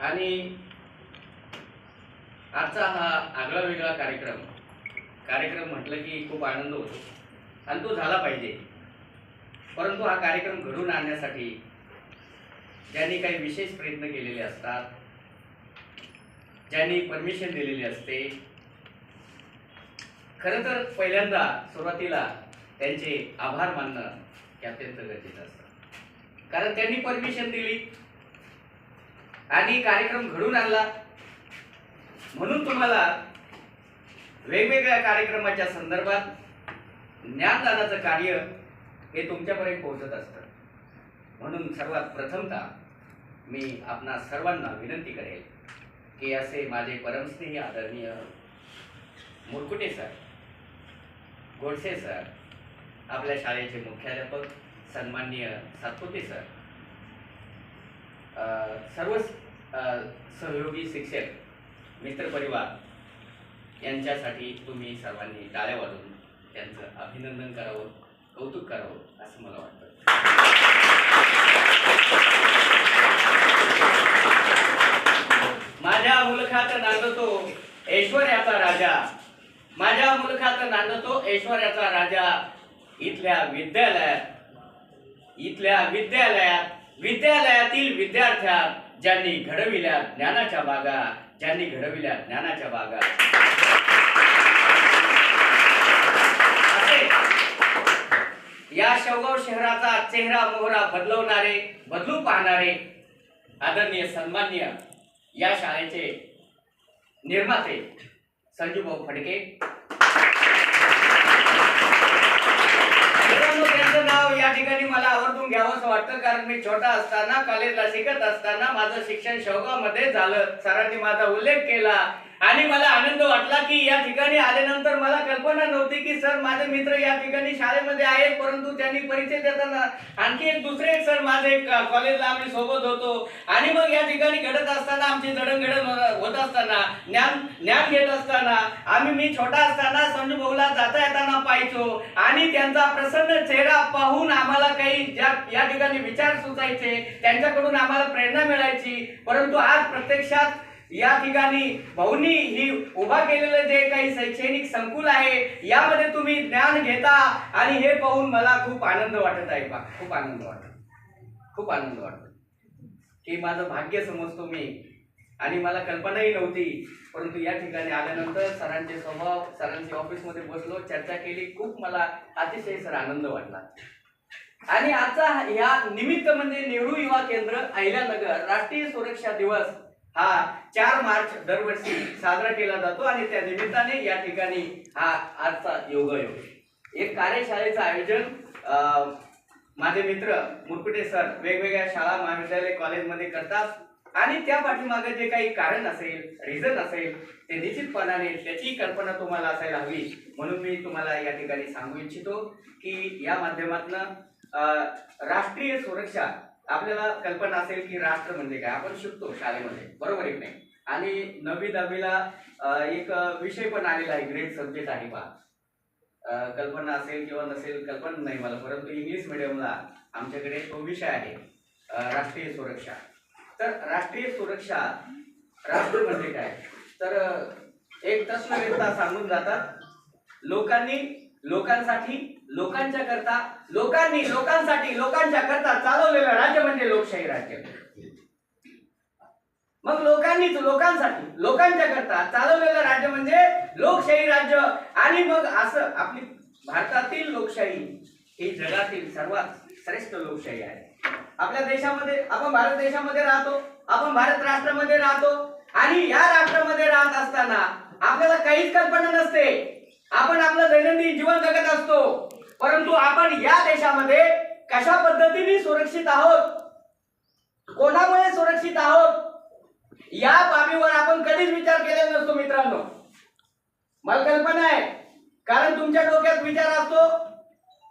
आणि आजचा हा आगळा वेगळा कार्यक्रम कार्यक्रम म्हटलं की खूप आनंद होतो. आणि तो झाला पाहिजे. परंतु हा कार्यक्रम घडून आणण्यासाठी ज्यांनी काही विशेष प्रयत्न केलेले असतात ज्यांनी परमिशन दिलेली असते खरं तर पहिल्यांदा सुरुवातीला त्यांचे आभार मानणं हे अत्यंत गरजेचं असतं. कारण त्यांनी परमिशन दिली. आणि कार्यक्रम घडून आणला. म्हणून तुम्हाला वेगवेगळ्या कार्यक्रमाच्या संदर्भात ज्ञानदानाचं कार्य हे तुमच्यापर्यंत पोहोचत असतं. म्हणून सर्वात प्रथमतः मी आपणा सर्वांना विनंती करेल की असे माझे परमस्नेही आदरणीय मुरकुटे सर गोडसे सर आपल्या शाळेचे मुख्याध्यापक सन्माननीय सातपुते सर सर्व सहयोगी शिक्षक मित्रपरिवार यांच्यासाठी तुम्ही सर्वांनी टाळ्या वाजवून त्यांचं अभिनंदन करावं कौतुक करावं असं मला वाटतं. माझ्या मुलखात नांदतो ऐश्वर्याचा राजा. माझ्या मुलखात नांदतो ऐश्वर्याचा राजा. इथल्या विद्यालयात इथल्या विद्यालयात विद्यालयातील विद्यार्थ्यात ज्यांनी घडविल्या ज्ञानाच्या बागा ज्यांनी घडविल्या ज्ञानाच्या बागा. या शेवगाव शहराचा चेहरा मोहरा बदलवणारे बदलू पाहणारे आदरणीय सन्मान्य या शाळेचे निर्माते संजूभाऊ फडके मित्रांनो, त्यांचं नाव या ठिकाणी मला आवर्जून घ्यावंच वाटतं कारण मी छोटा असताना कॉलेजला शिकत असताना माझं शिक्षण शेवगावमध्ये झालं. सरांनी माझा उल्लेख केला. आणि मला आनंद वाटला की या ठिकाणी आल्यानंतर मला कल्पना नव्हती की सर माझे मित्र या ठिकाणी शाळेमध्ये आहेत परंतु त्यांनी परिचय देताना आणखी एक दुसरे एक सर माझे कॉलेजला आम्ही सोबत होतो. आणि मग या ठिकाणी घडत असताना आमची जडणघडण होत असताना ज्ञान ज्ञान घेत असताना आम्ही मी छोटा असताना संजू भाऊला जाता येताना पाहायचो. आणि त्यांचा प्रसन्न चेहरा पाहून आम्हाला काही ज्या या ठिकाणी विचार सुचायचे त्यांच्याकडून आम्हाला प्रेरणा मिळायची. परंतु आज प्रत्यक्षात या ठिकाणी भाऊनी ही उभा केलेलं जे काही शैक्षणिक संकुल आहे यामध्ये तुम्ही ज्ञान घेता आणि हे पाहून मला खूप आनंद वाटत आहे बा. खूप आनंद वाटत. खूप आनंद वाटत. की माझं भाग्य समजतो मी. आणि मला कल्पनाही नव्हती. परंतु या ठिकाणी आल्यानंतर सरांचे स्वभाव सरांच्या ऑफिसमध्ये बसलो चर्चा केली. खूप मला अतिशय सर आनंद वाटला. आणि आजचा ह्या निमित्त म्हणजे नेहरू युवा केंद्र अहिल्यानगर राष्ट्रीय सुरक्षा दिवस हा चार मार्च दरवर्षी साजरा केला जातो आणि त्या निमित्ताने या ठिकाणी हा आजचा योगायोग. एक कार्यशाळेचं आयोजन माझे मित्र मुरकुटे सर वेगवेगळ्या शाळा महाविद्यालय कॉलेजमध्ये करतात आणि त्या पाठीमागे जे काही कारण असेल रिझन असेल ते निश्चितपणाने त्याची कल्पना तुम्हाला असायला हवी म्हणून मी तुम्हाला या ठिकाणी सांगू इच्छितो की या माध्यमातनं राष्ट्रीय सुरक्षा आपल्याला कल्पना असेल की राष्ट्र म्हणजे काय? आपण शिकतो शाळेमध्ये. बरोबर एक नाही? आणि नवी दहावीला एक विषय पण आलेला आहे ग्रेट सब्जेक्ट आहे पहा कल्पना असेल किंवा नसेल कल्पना नाही मला परंतु इंग्लिश मिडियमला आमच्याकडे तो विषय आहे राष्ट्रीय सुरक्षा. तर राष्ट्रीय सुरक्षा राष्ट्र म्हणजे काय? तर एक तत्ववेत्ता सांगून जातात. लोकांनी लोकांसाठी लोकांच्या करता लोकांनी लोकांसाठी लोकांच्या करता चालवलेलं राज्य म्हणजे लोकशाही राज्य. मग लोकांनीच लोकांसाठी लोकांच्या करता चालवलेलं राज्य म्हणजे लोकशाही राज्य. आणि मग असं आपली भारतातील लोकशाही ही जगातील सर्वात श्रेष्ठ लोकशाही आहे. आपल्या देशामध्ये आपण भारत देशामध्ये राहतो आपण भारत राष्ट्रामध्ये राहतो. आणि या राष्ट्रामध्ये राहत असताना आपल्याला काहीच कल्पना नसते. आपण आपलं दैनंदिन जीवन जगत असतो. परंतु आपण या देशामध्ये कशा पद्धतीने सुरक्षित आहोत? कोणामुळे सुरक्षित आहोत? या बाबीवर आपण कधीच विचार केलेला नसतो मित्रांनो. मला कल्पना आहे कारण तुमच्या डोक्यात विचार असतो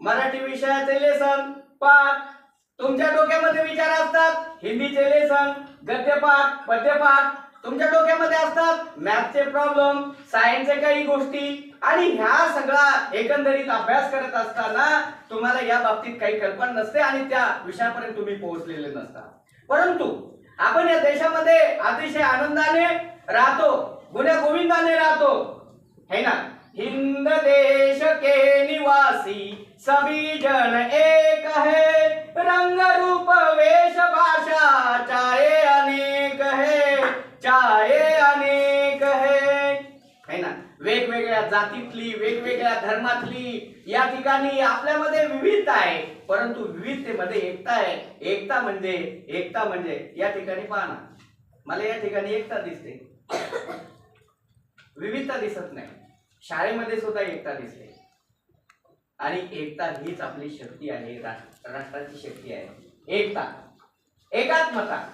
मराठी विषयाचे लेसन पाठ. तुमच्या डोक्यामध्ये विचार असतात हिंदीचे लेसन गद्यपाठ पद्यपाठ. तुमच्या डोक्यामध्ये असतात मॅथचे प्रॉब्लेम सायन्सचे काही गोष्टी. आणि ह्या सगळा एकंदरीत अभ्यास करत असताना तुम्हाला या बाबतीत काही कल्पना नसते आणि त्या विषयापर्यंत तुम्ही पोहोचलेले नसता. परंतु आपण या देशामध्ये अतिशय आनंदाने राहतो गुन्ह्या गोविंदाने राहतो. है ना? हिंद देश के निवासी सभी जन एक है. रंग रूप वेश भाषाचा वेगवेगळ्या जातीतली वेगवेगळ्या धर्मातली या ठिकाणी आपल्यामध्ये विविधता आहे. परंतु विविधतेमध्ये एकता आहे. एकता म्हणजे एकता म्हणजे या ठिकाणी पहा ना मला या ठिकाणी एकता दिसते. विविधता दिसत नाही. शाळेमध्ये सुद्धा एकता दिसते. आणि एकता हीच आपली शक्ती आहे. राष्ट्राची शक्ती आहे. एकता. एकात्मता.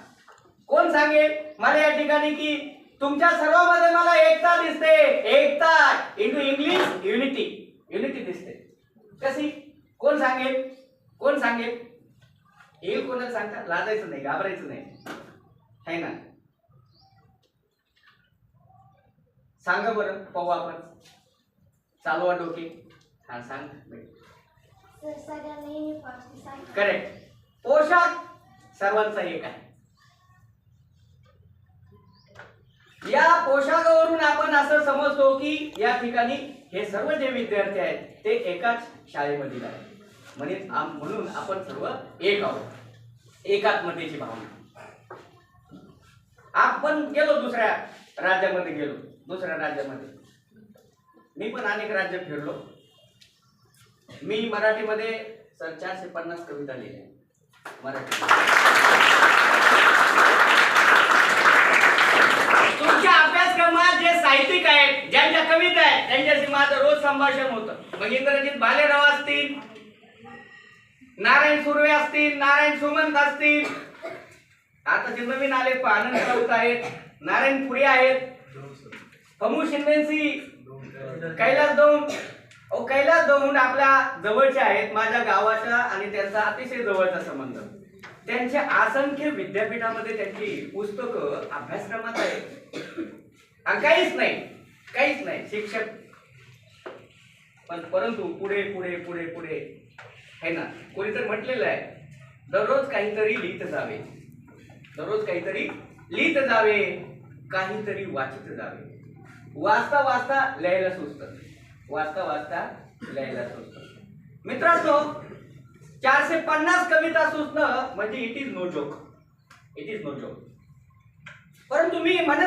कोण सांगेल? मला या ठिकाणी की तुमच्या सर्वांमध्ये मला एकता दिसते. एकता इंटू इंग्लिश युनिटी युनिटी दिसते. कशी? कोण सांगेल? कोण सांगेल? येईल कोणाला सांगता? लाजायचं नाही घाबरायचं नाही. है ना? सांगा बरं पाहू आपण. चालवा डोके. हा सांग. करेक्ट पोशाख सर्वांचा एक आहे. या पोशाखावरून आपण असं समजतो की या ठिकाणी हे सर्व जे विद्यार्थी आहेत ते एकाच शाळेमधील आहेत. म्हणजे म्हणून आपण सर्व एक आहोत. एकात्मतेची भावना. आपण गेलो दुसऱ्या राज्यामध्ये गेलो. दुसऱ्या राज्यामध्ये. मी पण अनेक राज्य फिरलो. मी मराठीमध्ये सर चारशे पन्नास कविता लिहिल्या. मराठी तुमच्या अभ्यासक्रमात जे साहित्यिक आहेत ज्यांच्या कविता आहेत त्यांच्याशी माझं रोज संभाषण होतं. मग इंद्रजित भालेराव असतील नारायण सुर्वे असतील नारायण सुमंत असतील. आता जे नवीन आले आनंद राऊत आहेत नारायण पुरी आहेत. हमू शिंदेसी कैलास दौंड ओ कैलास दौंड आपल्या जवळचे आहेत माझ्या गावाच्या आणि त्यांचा अतिशय जवळचा संबंध. त्यांच्या असंख्य विद्यापीठामध्ये त्यांची पुस्तकं अभ्यासक्रमात आहेत. आणि काहीच नाही. काहीच नाही. शिक्षक. पण परंतु पुढे पुढे पुढे पुढे. है ना? कोणी तर म्हटलेलं आहे दररोज काहीतरी लिहित जावे. दररोज काहीतरी लिहित जावे. काहीतरी वाचित जावे. वाचता वाचता लिहायला सुचतं. वाचता वाचता लिहायला सुचत. मित्रांनो चारशे पन्नास कविता सुचणं म्हणजे it is no joke it is no joke परंतु मी म्हणत